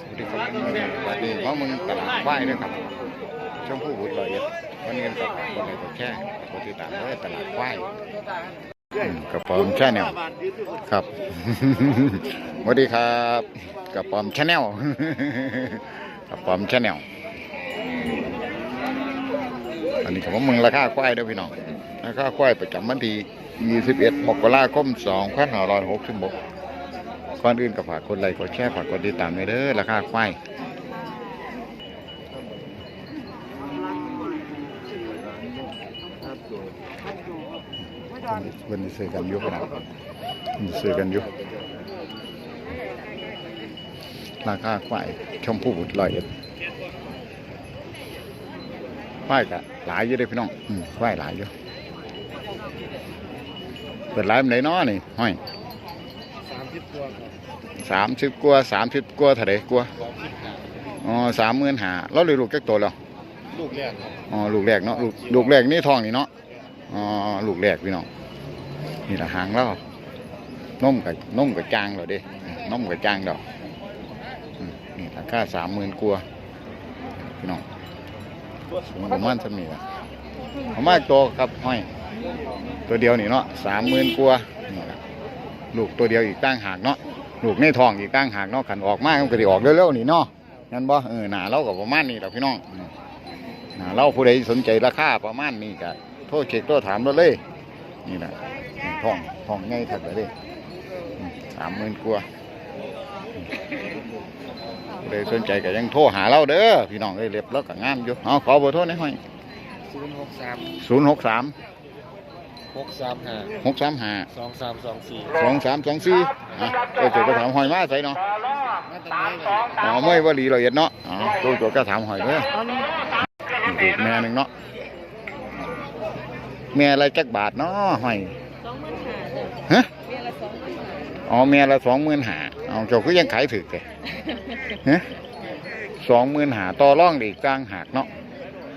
สวัสดีครับวันนี้ว่ามึงตลาดไหว้ด้วยครับชมพู่บุตรลอยเอ็ดวันนี้กับคนในตัวแค่ปฏิตามด้วยตลาดไหว้กระปอมแช่แนวครับสวัสดีครับกระปอมแช่แนวกระปอมแช่แนวอันนี้ผมว่ามึงราคาควายเด้วยพี่น้องราคาควายประจำวันที่21มกราคม2566 ก่อนอื่นก็ฝากกดไลค์กดแชร์ฝากกดติดตามด้วยเด้อราคาควายเพิ่นซื้อกันยู่ครับเพิ่นซื้อกันยู่ราคาควายชมพูร้อยเอ็ดควายก็หลายอยู่เด้อพี่น้องควายหลายอยู่เปิดร้านไหนนาะนี่ห้อย สามสิบตัวครับสามสิบกว่าสามสิบกว่าเท่าไรกว่าสองสิบห้าอ๋อสามหมื่นหาเราเลยลูกแก๊กตัวแล้วลูกแรกครับอ๋อลูกแรกเนาะลูกลูกแรกนี่ทองนี่เนาะอ๋อลูกแรกพี่น้องนี่ละหางแล้วนมกับนมกับจางแล้วเด้นมกับจางดอกอืมนี่ราคาสามหมื่นกว่าพี่น้องสูงประมาณสักนี้ละเอามาอีกตัวครับห้อยตัวเดียวนี่เนาะสามหมื่นกว่านี่ ละลูกตัวเดียวอีกตั้งหากเนาะลูกในท้องอีกตั้งหากเนาะขันออกมามันก็ได้ออกเร็วๆนี่เนาะงั้นบ่เออหนาเราก็ประมาณนี้แหละพี่น้องอืมหนาเราผู้ใดสนใจราคาประมาณนี้ก็โทรเช็คโทรถามเราเลย นี่แหละท้องท้องใหญ่ถัดไปเลยสามหมื่นกว่าอืมผู้ใดสนใจก็ยังโทรหาเราเด้อพี่น้องเอ้ยเรียบแล้วก็งามอยู่เอาขอเบอร์โทรหน่อยห้อยศูนย์หกสามศูนย์หกสาม หกสามห้าหกสามห้าสองสามสองสี่สองสามสองสี่อะก็จะไปถามหอยมาใส่เนาะมาตั้งไหนเลยอ๋อไม่ว่าดีละเอียดเนาะอ๋อตัวตัวก็ถามหอยเด้ออีกแม่หนึ่งเนาะแม่อะไรจักบาทเนาะหอยสองหมื่นห้าเด้อฮะเมียละสองหมื่นห้าอ๋อแม่ละสองหมื่นหาเอาเจ้าก็ยังขายถึกเลยฮะสองหมื่นหาต่อร่องได้อีกกลางหากเนาะ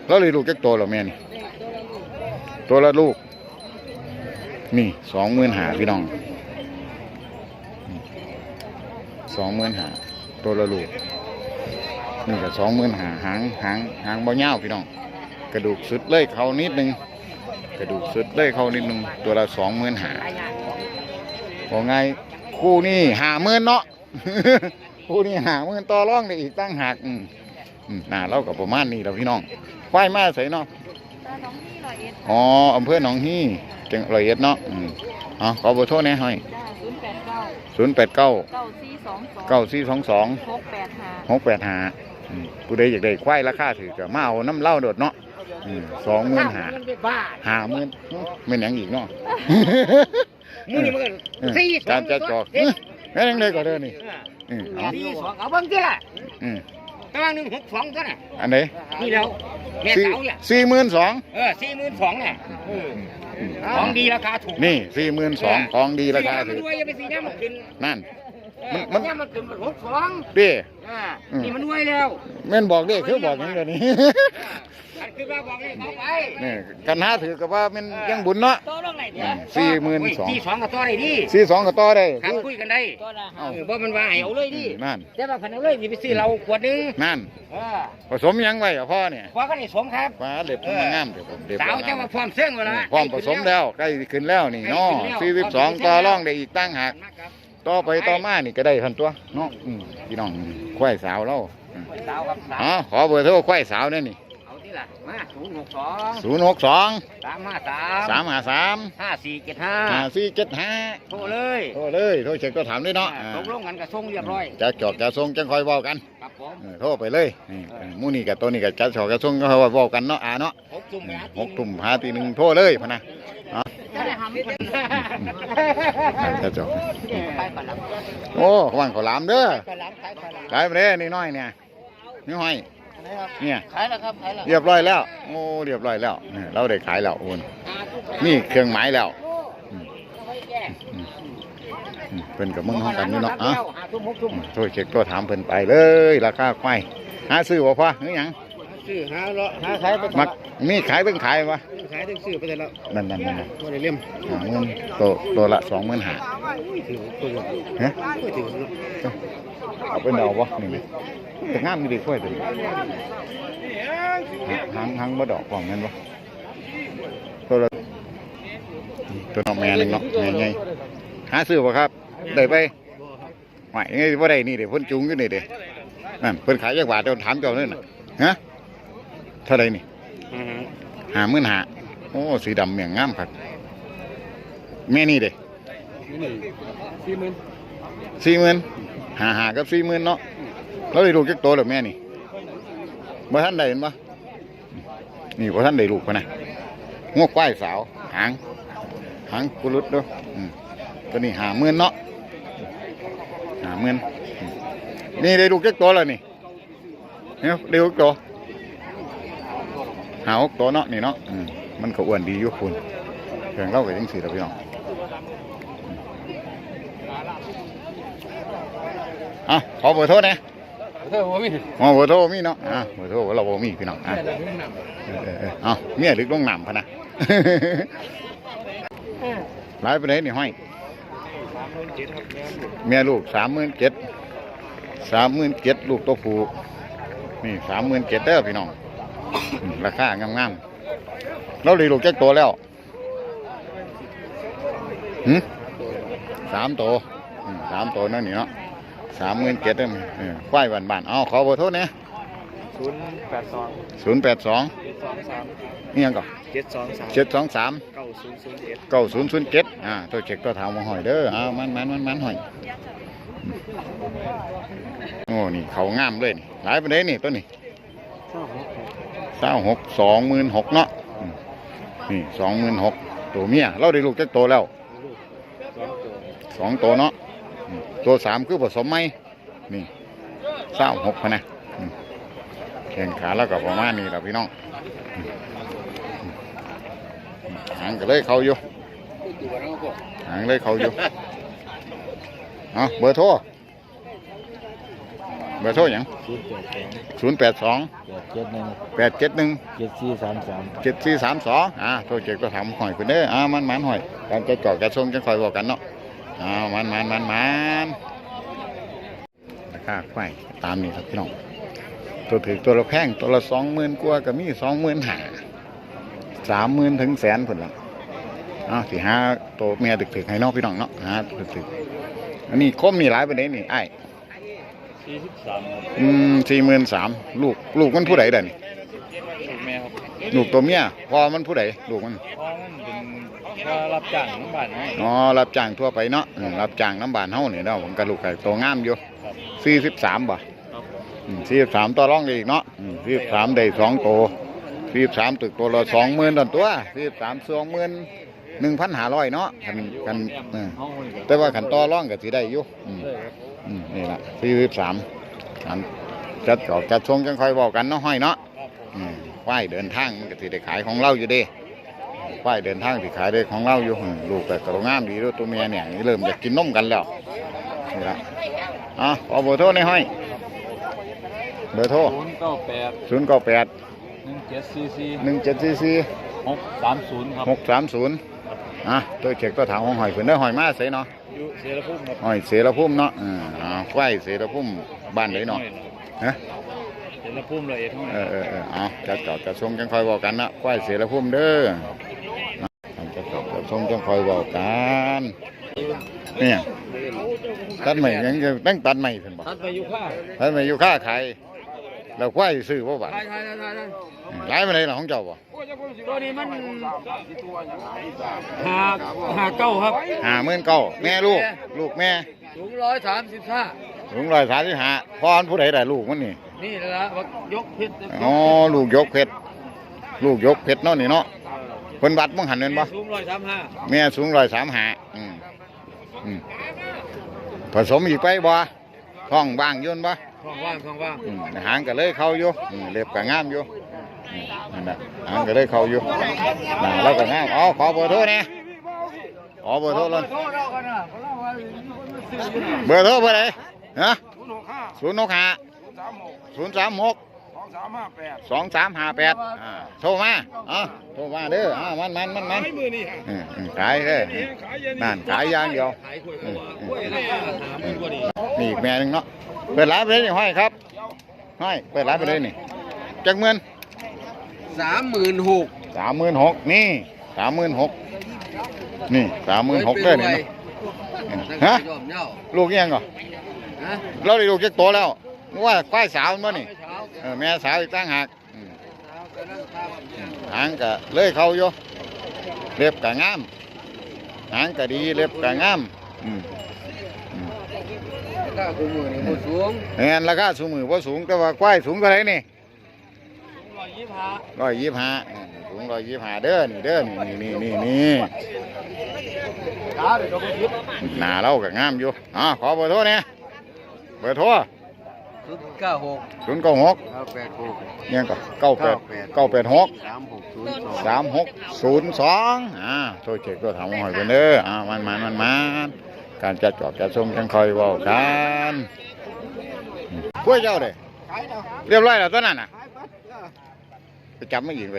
แล้วเลยลูกจักตัวเหรอแม่นี่ได้ตัวละลูกตัวละลูก นี่สองหมื่นหาพี่น้องสองหมื่นหาตัวละลูกนี่ก็สองหมื่นหาหางหางหางบ่เงาวพี่น้อง กระดูกสุดเลยเขานิดนึงกระดูกสุดเลยเขานิดนึงตัวละสองหมื่นหาบอกไงคู่นี่หาหมื่นเนาะคู่นี่หาหมื่นต่อร่องได้อีกตั้งหักอืมอืมน่าเรากับประมาณนี้แล้วพี่น้องควายมาใส่เนาะตาน้องนี่ร้อยเอ็ดอ๋ออำเภอหนองฮี่ จังร้อยเอ็ดเนาะอืมอ๋อขอเบอร์โทรแน่ให้ศูนย์แปดเก้าศูนย์แปดเก้าเก้าสี่สองสองเก้าสี่สองสองหกแปดห้าหกแปดห้าผู้ใดอยากได้ควายราคาถือก็มาเอาน้ำเหล้าโดดเนาะสองหมื่นหาห้าหมื่นไม่นหยังอีกเนาะ มือนี่มันก็เออสี่สอตางมจัดจอกเอ้ยแม่นยังไงก็เด้อนี่อืมเอาสี่สองเอาเบิ้งที่ละอืมตารางหนึ่งหกสองตัน่ะอันไหนนี่แล้วแม่สี่เสาเนี่ยสี่หมื่นสองเออสี่หมื่นสองเนี่ยเออ ของดีราคาถูกนี่สี่หมื่นสองของดีราคาถืถืออด้วยอย่าไปสีน้ำมันขึ้นนั่นมัมันนมันขึ้นเป็นหกสองเด้อ่าอืมนี่มันด้วยแล้วแม่นบอกเด้คือบอกหยังเดี๋ยวนี้ อันคือว่าบอกเลยเขาไปนี่กันหาถือกับว่ามันยังบุญเนาะตัวลงไหนเนี่ยสี่หมื่นสองสี่สองกับตัวไหนดีสี่สองก็ต่อได้ครับคุยกันได้ตัวละเออบ่มันว่าให้เอาเลยดินั่นแต่ว่าพันเอาเลยสิไปซื้อเราขวดหนึงนั่นเออผสมหยังไว้อะพ่อเนี่ยขวดก็นี่สมครับฟ้าเด็บมันงามเดี๋ยวผมเด็บสาวจะมาพร้อมเสื่องเวลาพร้อมผสมแล้วใกล้สิขึ้นแล้วนี่เนาะสี่สิบสองต่อร่องได้อีกตั้งหากต่อไปต่อมานี่ก็ได้ทันตัวเนาะอืมพี่น้องควายสาวเราอืมสาวครับสาวอ๋อขอเบอร์โทรควายสาวเนี่ยนี่ เอาที่ละมาศูนย์หกสองศูนย์หกสองสามห้าสามสามห้าสามห้าสี่เจ็ดห้าห้าสี่เจ็ดห้าโทรเลยโทรเลยโทรเช็คก็ถามด้วยเนาะอ่าตกลงกันกับส่งเรียบร้อยจะจอดจะทรงจังคอยเว้ากันครับผมเออโทรไปเลยนี่เออหมู่นี่กับตัวนี้กับจะจอดจะทรงก็คอยเว้ากันเนาะอ่าเนาะหกจุ่มหกตุ่มหาตีหนึ่งโทรเลยพะนะจะได้ทำคนจะจบไปก่อนละโอ้ว่างขอลามเด้อไปร้านขายก่อนละขายไปเลยนี่น้อยเนี่ยนี่ห้อยนะครับ เนี่ยขายแล้วครับขายแล้วเรียบร้อยแล้ว โอ้เรียบร้อยแล้วเนี่ยเราได้ขายแล้วโอนนี่เครื่องหมายแล้วอืมอืมอืมเพิ่นกับมึงห้องกันนี่เนาะอะห้าทุ่มหกทุ่มโทรเช็คตัวถามเพิ่นไปเลยราคาควายหาซื้อบ่พ่อหรือหยังซื้อหาเลาะหาขายไปมักมีขายเพิ่งขายวะขายต้องซื้อไปแต่ละนั่นนั่นนั่นตัวในเล่มหาเงินตัวตัวละสองหมื่นหาถือตัวฮะถือ เอาเป็นดอกบ่นี่ไหมแต่งามมีดีกล้วยตัวนี้หางหางบ่ดอกกล่องนั่นบ่ตัวละตัวน้องแม่หนึงเนาะแม่ใหญ่หาซื้อบ่ครับ ได้ไปไหวไงบ่ได้นี่เด้เพิ่นจุงอยู่นี่เด้นั่นเพิ่นขายจักบาทเดี๋ยวถามเจ้านั่นน่ะฮะเท่าไหร่นี่ห้าหมื่นห้าโอ้สีดำเมียงงามครับแม่นี่เด้สี่หมื่นสี่หมื่น หาหากับสี่หมื่นเนาะแล้วได้ลูกจักโตหรือแม่นี่บ่ท่านได้เห็นปะนี่บ่ท่านได้ลูกปะนะงวกควายสาว หาง หางกุลุดด้วยตัวนี้หาหมื่นเนาะหาหมื่นนี่ได้ลูกจักโตแล้วนี่เนี่ยได้ลูกโตหาหกโตเนาะนี่เนาะมันก็อ้วนดีอยู่คุณเพียงเล่ากับยังสี่แล้วพี่น้อง อะขอเบอร์โทรนะเท่าไหร่ขอเบอร์โทรมีเนาะอะเบอร์โทรเราบ่มีพี่น้องอะเออเออเออเอาเมียลึกลงน้ำพะนะหลายไปไหนนี่ห้อยเมียลูกสามหมื่นเจ็ดสามหมื่นเจ็ดลูกตัวผู้นี่สามหมื่นเจ็ดเด้อพี่น้องอืมราคางามๆเราได้ลูกแจ็คตัวแล้วหืมสามตัวอืมสามตัวนั่นนี่เนาะ สามหมื่นเจ็ดนั่นเออควายบ้านบ้านๆเอาขอเบอร์โทรเนี่ยศูนย์แปดสองศูนย์แปดสองเจ็ดสองสามนี่ยังก่อนเจ็ดสองสามเจ็ดสองสาม เก้าศูนย์ศูนย์เจ็ด เก้าศูนย์ศูนย์เจ็ดอ่าตัวเช็คตัวถามมาหอยเด้ออ่ามันมันมันมันหอยอืมโอ้นี่เขางามเลยนี่หลายไปไหนนี่ตัวนี้เศร้าหกสองหมื่นหกเนาะอืมนี่สองหมื่นหกตัวเมียเราได้ลูกจักโตแล้วสองตัวสองตัวเนาะอืม ตัวสามคือผสมไหมนี่เศร้าหกพะนะอืมแข่งขาแล้วก็ประมาณนี้แหละพี่น้องอืมอืมหางก็เลยเขาอยู่หางเลยเขาอยู่เอาเบอร์โทรเบอร์โทรหยังศูนย์แปดสองศูนย์แปดสองแปดเจ็ดหนึ่งแปดเจ็ดหนึ่งเจ็ดสี่สามสามเจ็ดสี่สามสองอ่าโทรเจ็ดก็ถามหอยคุณเด้ออ่ามันมันหอยการจะจอดจะส่งจะคอยบอกกันเนาะ อ่ามันมันมันมันราคาควายตามนี่ครับพี่น้อง ตัวถือตัวละแพงตัวละสองหมื่นกว่าก็มีสองหมื่นห้าสามหมื่นถึงแสนผลละอ่าสี่ห้าตัวเมียถึกถึกๆให้เน้องพี่น้องเนาะหาถึกถึกๆอันนี้คมนี่หลายประเด็นนี่ไอ้ายสี่สิบสามอืมสี่หมื่นสามลูกลูกมันผู้ใดเด่นถูกแม่ครับลูกตัวเมียพอมันผู้ใดลูกมัน รับจ้างน้ำบ้านให้อ๋อรับจ้างทั่วไปเนาะอืมรับจ้างน้ำบานเฮาเนี่ยเนาะผมกระลูกไก่ตัวงามอยู่ครับสี่สิบสามบ่ครับผมสี่สิบสามต่อรองได้อีกเนาะสี่สิบสามได้สองตัวสี่สิบสามตึกตัวละสองหมื่นตันตัวสี่สิบสามสองหมื่นหนึ่งพันห้าร้อยเนาะกันกันเออห้องมันแต่ว่าขันต่อรองก็สิได้อยู่อืม เลยครับอืมนี่ละสี่สิบสามอันจัดจอกจัดชงจังคอยบอกกันเนาะห้อยเนาะครับผมอืมควายเดินทางมันก็สิได้ขายของเราอยู่เด้ ควายเดินทางสิขายได้ของเราอยู่อืมลูกแต่ตัวงามดีด้วยตัวเมียเนี่ยเริ่มจะกินนมกันแล้วนี่ละอะขอเบอร์โทรในอยห้อยเบอร์โทรศูนย์เก้าแปดศูนย์เก้าแปดหนึ่งเจ็ดสี่สี่หนึ่งเจ็ดสี่สี่หกสามศูนย์ครับหกสามศูนย์อะตัวเช็คตัวถามของหอยเพิ่นได้อหอยมาใส่เนาะอยู่เสียรภูมิครับหอยเสรพุ่มเนาะอ่าอ่าควายเสรพุ่มบ้านไหนเนาะฮะเสียรภูมิเลยเอ็ดห้องเออเออเออเอาจะจอดจะส่งจังคอยบอกกันนะควายเสรพุ่มเด้อนะจะ จอดจะส่งจังคอยบอกกันเนี่ยตัดใหม่ยังจะตั้งตัดใหม่เพิ่นบอกทัดไปอยู่ข้าตัดใหม่อยู่ค่าขายเราควายซื้อบ่บาดถ่ายถ่ายถ่ายถ่ายหลายมาไหนล่ะของเจ้าบ่ตัวนี้มันหาหาเก้าครับห้าหมื่นเก้าแม่ลูก ลูกแม่สูงร้อยสามสิบห้าถึงร้อยสามสิบห้าพ่ออันผู้ใดได้ลูกมันนี่นี่แหละว่ายกพิษอ๋อลูกยกเพชรลูกยกเพชรเนาะนี่เนาะ เพิ่นวัดมึงหันเงินบ่สูงร้อยสามห้าแม่สูงร้อยสามห้าอืมอืมผสมอีกไปบ่ท้องว่างอยุ่นบ่คลองว่างคลองว่างอืมหางก็เลยเข้าอยู่อืมเล็บก็งามอยู่อืมนั่นแหละหางก็เลยเข้าอยู่หน้าเราก็งามอ๋อขอเบอร์โทรเนี่ยขอเบอร์โทรเลยโทษเรากันนะเพราะว่าซื้ออยู่นะเบอร์โทรเบอร์ไหนฮะศูนย์หกห้าศูนย์หกห้าสามหกศูนย์ สามหกสองสามห้าแปดสองสามห้าแปดอ่าโทรมาอ๋อโทรมาเด้ออ่ามันมันมันมันไอ้มือนี่ฮะอืมอืมขายเลยอืมนั่นขายอย่างเดียวขายกล้วยกล้วยราคาหาหมื่นกว่าดีนี่อีกแม่หนึงเนาะเปิดร้านไปเลยนี่ห้อยครับห้อยเปิดร้านไปเลยนี่จักเงินสามหมื่นหกสามหมื่นหกนี่สามหมื่นหกนี่สามหมื่นหกเด้อนี่นะฮะยอมเน่าลูกอิหยังก่อฮะเราได้ลูกจักโตแล้วนึกว่าควายสาวมั้นี่เช้าเออ แม่สาวอีกตั้งหากอืมเช้ากำลังทำหางก็เลยเขาอยู่เล็บก็งามหางก็ดีเล็บก็งามอืมถ้ากูมือนี่กูสูงเงินราคาสูงมือว่าสูงแต่ว่าควายสูงเท่าไหร่นี่ร้อยยี่ห้าร้อยยี่สิบห้าสูงร้อยยี่สิบห้าเด้อนี่เด้อนี่นี่นี่นี่ขาเดี๋ยวเราไปยึดหน้าเราก็งามอยู่อ๋อขอเบอร์โทรเนี่ยเบอร์โทร ศูนย์เก้าหกศูนย์เก้าหกเก้าแปดหกเนี่ยก็เก้าแปดเก้าแปดหกสามหกศูนย์สองสามหกศูนย์สองอ่าโทรเช็คตัวถามหอยกันเด้ออ่ามันมันมันมันการจัดจอบจัดส่งจังคอยเว่ากันกล้วยเจ้าเด้ขายเนาะเรียบร้อยแล้วตัวนั้นน่ะขายปั๊บจ้ะไปจับไม่ยิงไป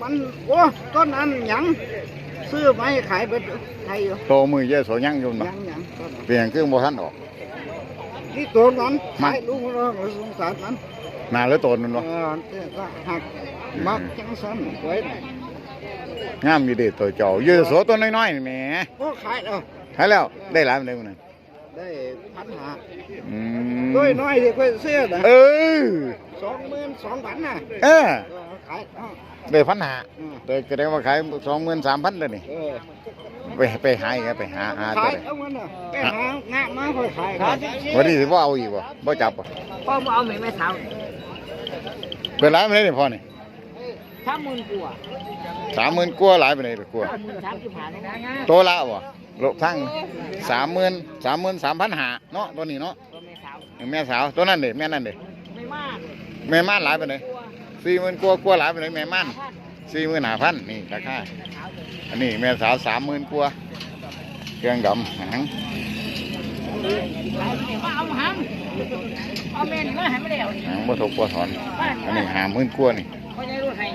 มันโอ้ต้นนั้นหยังซื้อไปขายไปไทยอยู่โตมือเยอะโสยังอยุ่นบ่หยังหยังต้นนั้นเปลี่ยนเครื่องบ่ทันออก ที่ตัวนั้นมันขายลูกเราสงสารมันหนาหรือโตนมันเอบ่อแต่ก็หักมักจังสันไว้น่ะงามอยู่เดิตัวเจ้าเยอะโสตัวน้อยๆนี่แหมก็ขายแล้วใช่แล้วได้หลายมันได้มันนั้นได้พันหาอืมด้วยน้อยที่ค่อยเสื้อนะเออสองหมื่นสองพันน่ะเออเออขายเอาได้พันหาอืมแต่แสดงว่าขายสองหมื่นสามพันเลยนี่เออ ไปไปหาอีกครับไปหาหาตัขาวยใดเอามันน่ะไปหางะมาค่อยขายขายวันนี้สิบ่เอาอีกบ่บ่จับบ่พ่อมาเอาไหมแม่สาวเปิดร้านไปเลยนี่พ่อนี่สามหมื่นกว่าสามหมื่นกว่าหลายไปเลยกว่าสามหมื่นสามสิบห้าเลยนะโตละบ่โลทั้งสามหมื่นสามหมื่นสามพันหาเนาะตัวนี้เนาะตัวแม่สาวแม่สาวตัวนั้นเด็แม่นั่นเด็ไม่มากแม่ม่านหลายไปเลยสี่หมื่นกว่ากว่าหลายไปเลยแม่ม่าน สี่หมื่นห้าพันนี่ราคาอันนี้แม่สาวสามหมื่นกว่าเครื่องดำหางมาเอาหำเอาเมนมาให้ไม่ได้เอาดิหางบ่ทบบ่ถอนอันนี้ห้าหมื่นกว่านี่เขาจะรู้ให้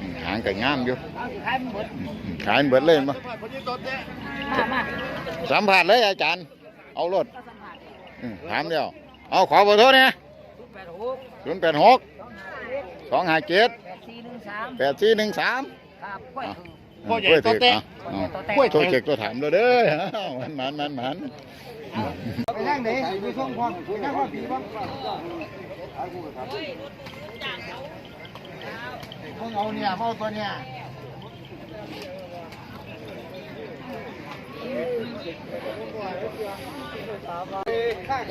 อืมหางก็งามอยู่เอาสิขายมันหมดอืมขายเบิดเลยมั้มามาสัมผัสเลยอาจารย์ เอารถก็สัมผัสอืมถามเดียวเอาขอเบอร์โทรเนี่ยแปดหกศูนย์แปดหกสองห้าเจ็ดแปด สี่หนึ่งสามแปดสี่หนึ่งสามครับกล้วยพ่อใหญ่ตัวเตะ กล้วยโทรเช็คตัวถามเราเด้ออ้าวมันมันมันมันไปนั่งไหนไปส่งพ่อไปนั่งพ่อผีบ้างมึงเอาเนี่ยเอาตัวเนี่ย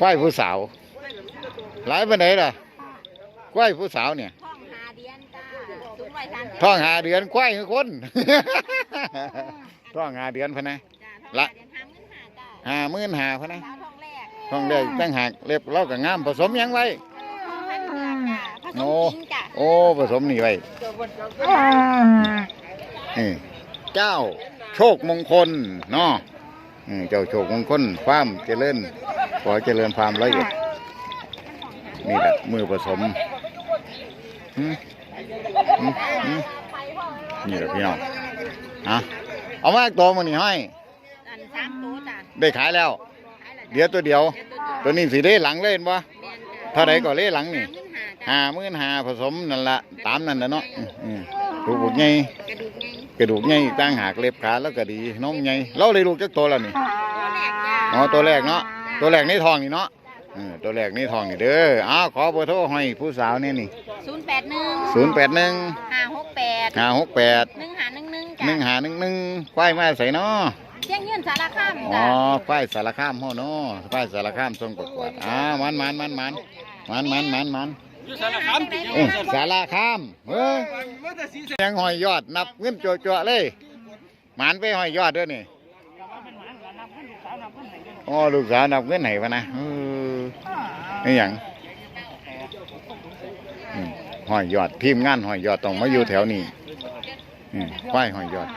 ควายผู้สาวหลายไปไหนใดล่ะควายผู้สาวเนี่ย ห้องหาเดียน จ้าสูงร้อยสามสิบท้องหาเดือนควายคือคนท้องหาเดือนพะนะจ้าละห้าหมื่นห้าจ้าหาหมื่นหาพะนะสาวทองแรกท้องได้ตั้งหากเล็บเราก็งามผสมหยังไว้ห้องพันเดือนจ้าผสมโอ้จริงจ้าโอ้ผสมนี่ไว้นี่เจ้าโชคมงคลเนาะอืมเจ้าโชคมงคลความเจริญขอเจริญความละเอียดนี่แหละมือผสมหืมหืมหืม นี่แหละพี่น้องอะเอามาตัวมันนี่ให้อันสามตัวจ้าได้ขายแล้ว ขายละเดี๋ยวตัวเดียวเดี๋ยวตัวเดียวตัวนี้สีได้หลังเล่นปะแม่นจ้าเท่าไรก็เล่หลังนี่ห้าหมื่นห้าจ้าห้าหมื่นห้าผสมนั่นละตามนั่นนะเนาะอืมอืมลูกบุกใหญ่กระดูกไงกระดูกใหญ่ตั้งหากเล็บขาแล้วก็ดีนมใหญ่เราเลยลูกจักตัวแล้วนี่ตัวแรกจ้าอ๋อตัวแรกเนาะตัวแรกในท้องนี่เนาะ เออตัวแรกในท้องนี่เด้ออ้าวขอเบอร์โทรให้ผู้สาวเนี่ยนี่ศูนย์แปดหนึ่งศูนย์แปดหนึ่งห้าหกแปดห้าหกแปดหนึ่งหาหนึ่งหนึ่งจ้าหนึ่งหาหนึ่งหนึ่งควายมาใส่เนาะเชียงยืนสารคามอ๋อจ้าควายสารคามพ่อเนาะควายสารคามทรงประกวดอ่ามันมันมันมันมันมันมันมันเอ้ยสาราคามเฮ้ยยังหอยยอดนับเงินจั่วๆเลยหมานไปหอยยอดด้วยนี่อ๋อลูกสาวนับเงินไหนวะนะเออ นี่หยังอืมหอยยอดทีมงานหอยยอดต้องมาอยู่แถวนี้อืมควายหอยยอด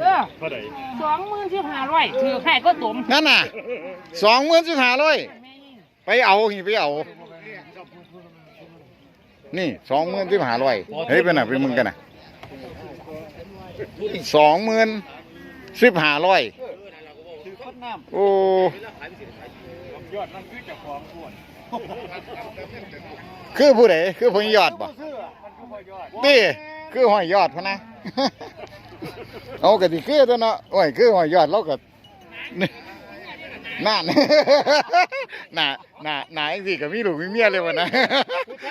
เออสองหมื่นสิบห้าร้อยถือแค่ก็ตุ่มนั่นน่ะสองหมื่นสิบห้าร้อยไปเอาหิไปเอา นี่สองหมื่นสิบห้าร้อยเฮ้ยเป็นน่ะเป็นมึงกันน่ะสองหมื่นสิบห้าร้อยน้โอ้ ยอดนั่นคือเจ้าของอ้วนคือผู้ใดคือพญยอดบ่เสื้อมันคือพ่อยอดนี่คือหอยยอดพะนะ เอากะสิคือตัวเนาะโอ้ยคือหอยยอดเราก็นี่นั่นหน้าหน้าหน้าจังซี่ก็มีลูกมีเมียเลยวะนะ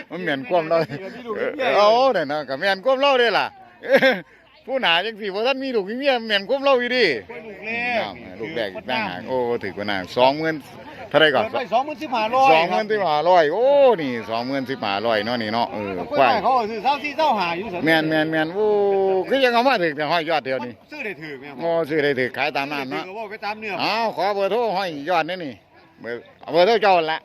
มันเหมือนความเราเอาเนี่ยนะก็แม่นความเราเด้ล่ะผู้หนาจังซี่บ่ทันมีลูกมีเมียแม่นความเราอยู่ดิลูกแรกลูกแรกอีกต่างหากโอ้ถือกว่าน่ะ20,000เท่าไหร่ก่อนไปสองหมื่นสิบห้าร้อยสองหมื่นสิบห้าร้อยโอ้นี่สองหมื่นสิบห้าร้อยเนาะนี่เนาะเออก็ควายเขาซื้อเท่าที่เท่าหาอยู่แมนแมนแมนโอ้คือยังเอามาถึงแต่ห้อยยอดเดียวนี่ซื้อได้ถือแม่โอ้ซื้อได้ถือขายตามน้ำเนาะก็ว่าไปตามเนื้ออ้าวขอเบอร์โทรห้อยยอดนี่นี่เบอร์เอาเบอร์โทรเจ้าหั่นละ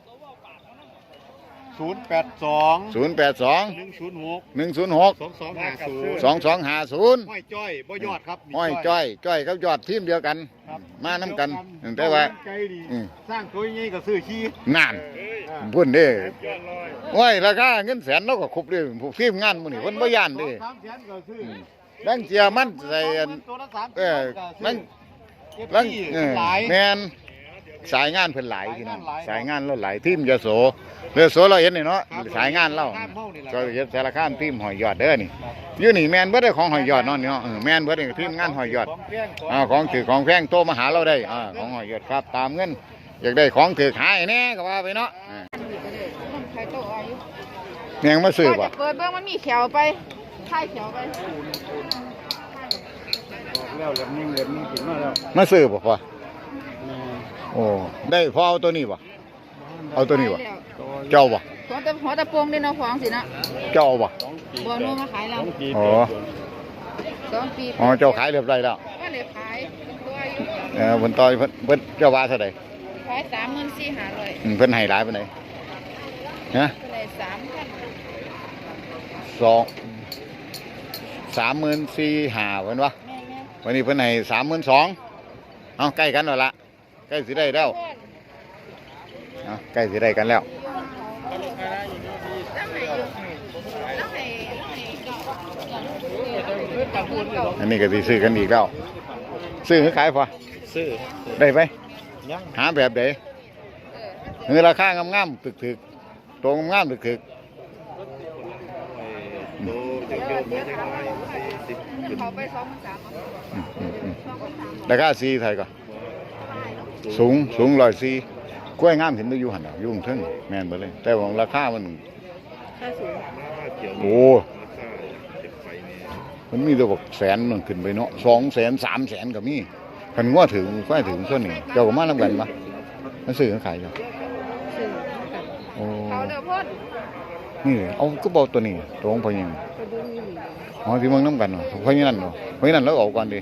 ศูนย์แปดสองศูนย์แปดสองหนึ่งศูนย์หกหนึ่งศูนย์หกสองสองห้าศูนย์สองสองห้าศูนย์ห้อยจ้อยบ่ยอดครับห้อยจ้อยจ้อยกับยอดทีมเดียวกันครับมาน้ำกันแต่ว่าใจดีอืมสร้างตัวใหญ่ก็ซื้อขี้นานพุ่นเด้โอ้ยราคาเงินแสนเราก็ครบเลยผู้ทีมงานมื้อนี้เพิ่นบ่ย่านเด้สามแสนก็ซื้อแบงค์เจียมันใส่อันตัวละสามเออนั่นั่นนลังเออหลายแมน สายงานเพิ่นหลายพี่น้องสาสายงางยานนเราหลายทีมยโสเรือโสเราเห็นนี่เนาะครับสายงานเราข้ามเมานี่แหละก็เฮ็ดสารคามทีมหอยยอดเด้อนี่อยู่นี่แม่นเบิดเด้อของหอยยอดเนาะนี่เนาะเออแม่นเบิดนี่ทีมงานหอยยอดของแพงอ่าของถือของแพงโตมาหาเราได้อ่าของหอยยอดครับตามเงินอยากได้ของถือขายแน่ก็ว่าไปเนาะอ่าใครโตอายุแม่งมาซื้อบ่เปิดเบื้องมันมีแขวไปท้ายแขวไปแล้วเล็บนิ่งเล็บนิ่งกินมาแล้วมาซื้อบ่พ่อ โอ้ได้พอเอาตัวนี้บ่เอาตัวนี้บ่เจ้าบ่หัวตะหัวตะโปงนี่เนาะฟองสินะเจ้าเอาบ่บัวนูมาขายแล้วอ๋อสองปีอ๋อเจ้าขายเรียบร้อยแล้วก็เลยขายเป็นตัวอายุเออเพิ่นต่อยเพิ่นเพิ่นเจ้าว่าเท่าใดขายสามหมื่นสี่ห้าร้อยอืมเพิ่นให้หลายปานใดฮะก็เลยสามพันสองสามหมื่นสี่ห้าเพิ่นวะแม่แม่วันนี้เพิ่นให้สามหมื่นสองเอาใกล้กันแล้วละใก ล้สิได้แล้วเอาใกล้สิได้กันแล้วแล้วให้แล้วให้แล้วให้อันนี้ก็สิซื้อกันอีกแล้วซื้อให้ขายพอซื้อได้ไหมยังหาแบบใดเงินราคางามๆตึกๆตรงงามๆตึกโตเดี๋ยวเดี๋ยวไม่ใช่น้อยสิบเขาไปสองพันสามๆอืมอืมอืมสองพันสามราคาสี่ไทยก็ สูงสูงร้อยสี่กล้วยงามเห็นได้อยู่หันน่ะอยู่ข้างเทึงแม่นเบ่เลย แต่ว่าราคามันค่าสูงเกี่ยวโอ้เก็บไฟเนี่ยมันมีตัวบอกแสนมันขึ้นไปเนาะสองแสนสามแสนก็มีคันง้อถึงก็ถึงส่วนหนึ่งเจ้าก็มาทำกันปะมันซื้อขายเจ้าซื้อโอ้เขาเดือพ่นนี่เอาก็บอกตัวนี้ตรงพอยังกระดุมนี่อ๋อที่เมืองน้ำกันเนาะพอยังนั่นเนาะพอยังนั่นแล้วเอาก่อนดิ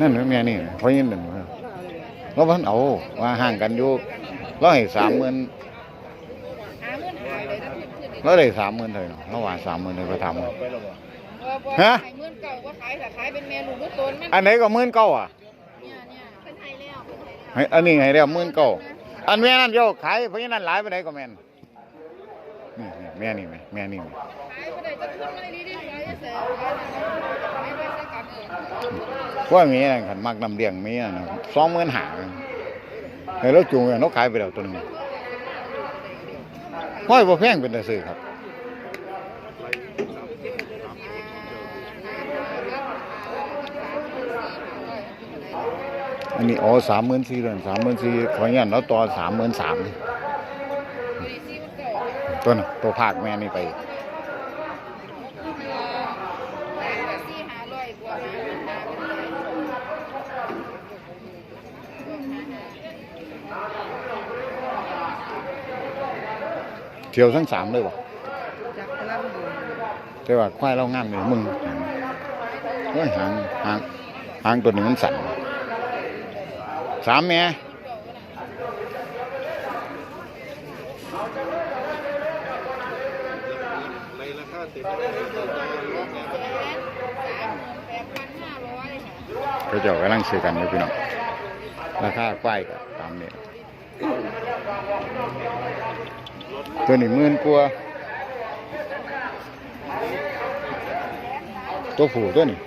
นั่นแม่นี่พอยังนั่น เราพันเอาว่าห่างกันอยู่เราให้สามหมื่นหาเงินหายเลยนะขึ้นเราได้สามหมื่นเท่านั้นเราว่าสามหมื่นเลยก็ทำไปแล้วบ่ฮะขายเงินเก่าก็ขายแต่ขายเป็นเมนูลูกตนมันอันไหนก็หมื่นเก้าอะเนี่ยเนี่ยเป็นไทยแล้วเป็นไทยแล้วให้อันนี้ให้เรียกหมื่นเก้าอันแม่นั่นเจ้าขายพอยังนั่นหลายไปไหนใดก็แม่นนี่นี่แม่นี่ไหมแม่นี่ไหม ว่ามีนั่นขันมักนำเลี้ยงมีนั่นะสองหมื่นหาเฮ้ยเราจูงเนี่ยเราขายไปแล้วตัวหนึงห้อยบ่แพงเป็นตะซื้อครับอันนี้อ๋อสามหมื่นสี่เดือนสามหมื่นสี่ขออนุญาตเราต่อสามหมื่นสามตัวน่ะตัวภาคแม่นี่ไป สี่ห้าร้อยกว่ามาเป็นไร เที่ยวทั้งสามเลยบ่จากลำบุญแต่ว่าควายเรางามเลยมึงโอ้ยหางหางหางตัวนี้มันสั่นสามแม่ในราคาติดแสนสามหมื่นแปดพันห้าร้อยค่ะก็เจ้ากำลังซื้อกันอยู่พี่น้องราคาควายก็ตามนี้ ตัวนี้มื่นกลัวตัวผูตัวนี้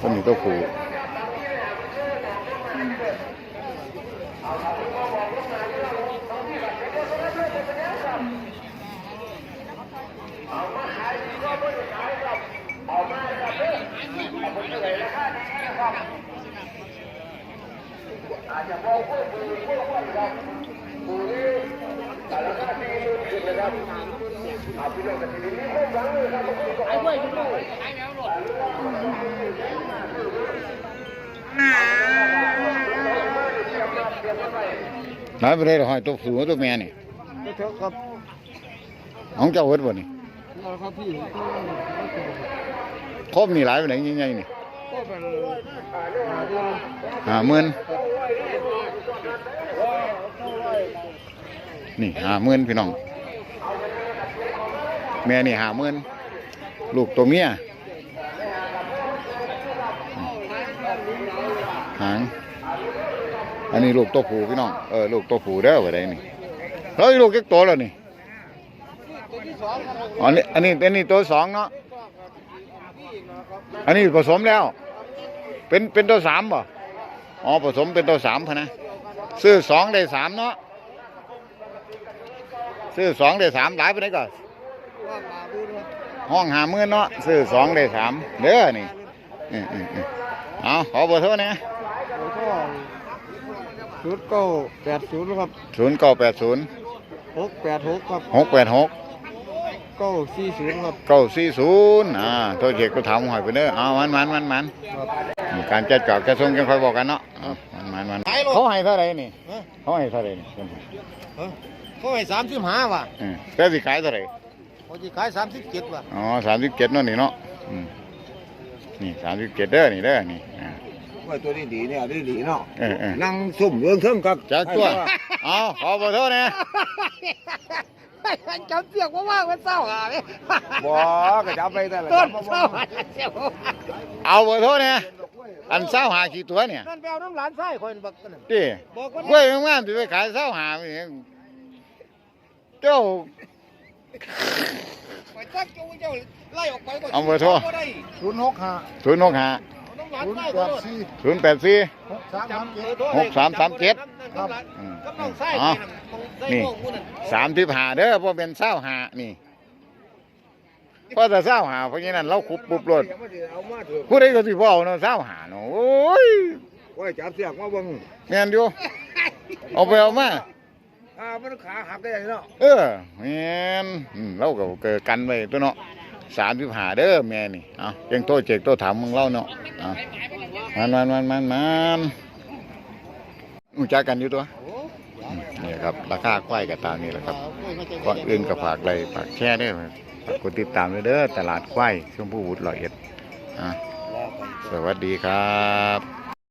ตัวนี้ตัวผูอาจจะบอกว่าปูปูว่าปู วแม่นี่เท่าครับของเจ้าเวิร์ดบ่นี่เราครับพี่ครบ นี่หายไปไหนยังไงนี่ก็เมื่นนี่ห้าหมื่นพี่น้อง แม่นี่หาหมื่นลูกตัวเมียหาง อันนี้ลูกตัวผูพี่น้อง เออลูกตัวผูเด้อว่าไดนี่เฮ้ยลูกเก็กตัวแล้วนี่อ๋อนี่อันนี้อันนี้ตัวสองเนาะ อันนี้ผสมแล้ว เป็นเป็นตัวสามบ่อ๋อผสมเป็นตัวสามพะนะ ซื้อสองได้สามเนาะ ซื้อสองได้สามหลายไปไหนก่อนห้องหามื่นเนาะซื้อสองได้สามเด้อนี่อืมอืมอืมเอาขอเบอร์โทรนะก็ศูนย์เก้าแปดศูนย์ครับศูนย์เก้าแปดศูนย์หกแปดหกครับหกแปดหกเก้าสี่ศูนย์ครับเก้าสี่ศูนย์อ่าตัวเจ็กก็ทำหอยไปเด้อเอามันมันมันมันครับอืมการจัดจอบจะส่งกันค่อยบอกกันเนาะ เอามันมันมันเขาให้เท่าไหรนี่เขาให้เท่าไหรนี่เขาให้สามสิบห้าว่ะอืมแล้วสิขายเท่าไหรเขาจะขายสามสิบเจ็ดว่ะอ๋อสามสิบเจ็ดนั่นนี่เนาะอืมนี่สามสิบเจ็ดเด้อนี่เด้อนี่อ่า ว่าตัวนี้ดีเนี่ยดีดีเนาะเออเออ นั่งซุ่มเรื่องเทิงกับจักตัวเอาขอเบอร์โทรนะจำเสียงว่าว่างเป็นเศร้าอะเนี่ยบ่ก็จะเอาไปแต่ละต้นบ่เศร้าอะเสียงเอาเบอร์โทรนะ อันเศร้าหากี่ตัวเนี่ยนั่นไปเอาน้ำหลานไส้คนบักนั่นดิบอกว่ากล้วยงามๆสิไปขายเศร้าหาไปเองเจ้า ไปตั้งเจ้าเจ้าไล่ออกไปก็เอาเบอร์โทร บ่ได้ศูนย์หกห้าศูนย์หกห้าน้ำหลานศูนย์ไส้แปก็ดได้สี่ศูนย์แปดสี่ หกสามสามเจ็ดหกสามสามเจ็ดครับอืมกำลังไส้อ๋อ นี่นี่สามสิบหาเด้อเพราะเป็นเศร้าหานี่เพราะแต่เศร้าหาเพราะฉะนั้นเราคุบปุ๊บรถเอามาเถอะผู้ใดก็สิบ่เอาเนาะเศร้าหาเนาะโอ้ยว่าจับเสียกมาเบิ่งแม่นอยู่เอาไปเอามาอ่ามันขาหักได้เนาะเออแม่นอืมเราก็เกิดกันไว้ตัวเนาะสามสิบหาเด้อแม่นี่เอาเก่งโตเจกโตถามมึงเล่าเนาะเอามันมันมันมันมันรู้จักกันอยู่ตัวอืมนี่ครับราคาควายกับตามนี้แหละครับก่อนอื่นก็ฝากไลค์ฝากแชร์ด้วย ฝากกดติดตามด้วยเด้อตลาดควายชมพูบุตรร้อยเอ็ดสวัสดีครับ